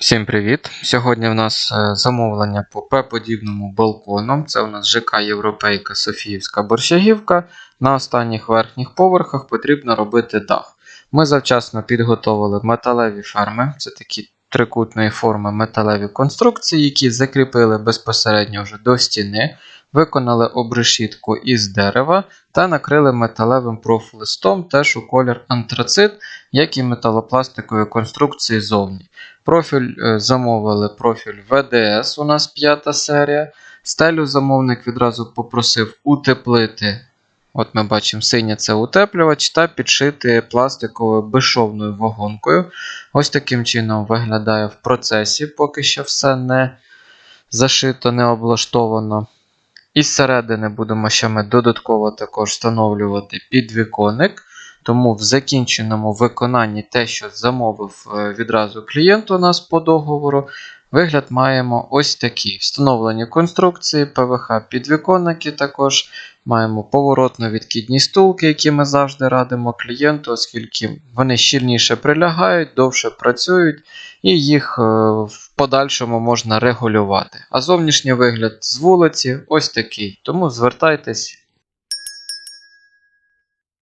Всім привіт! Сьогодні в нас е, замовлення по П-подібному балкону. Це у нас ЖК Європейка Софіївська Борщагівка. На останніх верхніх поверхах потрібно робити дах. Ми завчасно підготовили металеві ферми, це такі трикутної форми металеві конструкції, які закріпили безпосередньо вже до стіни, виконали обрешітку із дерева та накрили металевим профлистом теж у колір антрацит, як і металопластикові конструкції зовні. Профіль е, замовили профіль VDS, у нас п'ята серія. Стелю замовник відразу попросив утеплити. От ми бачимо синє це утеплювач та підшити пластиковою безшовною вагонкою. Ось таким чином виглядає в процесі, поки що все не зашито, не облаштовано. І зсередини будемо ще ми додатково також встановлювати підвіконник. Тому в закінченому виконанні те, що замовив е, відразу клієнт у нас по договору, вигляд маємо ось такий. Встановлені конструкції, ПВХ підвіконники також. Маємо поворотно-відкидні стулки, які ми завжди радимо клієнту, оскільки вони щільніше прилягають, довше працюють, і їх е, в подальшому можна регулювати. А зовнішній вигляд з вулиці ось такий. Тому звертайтесь,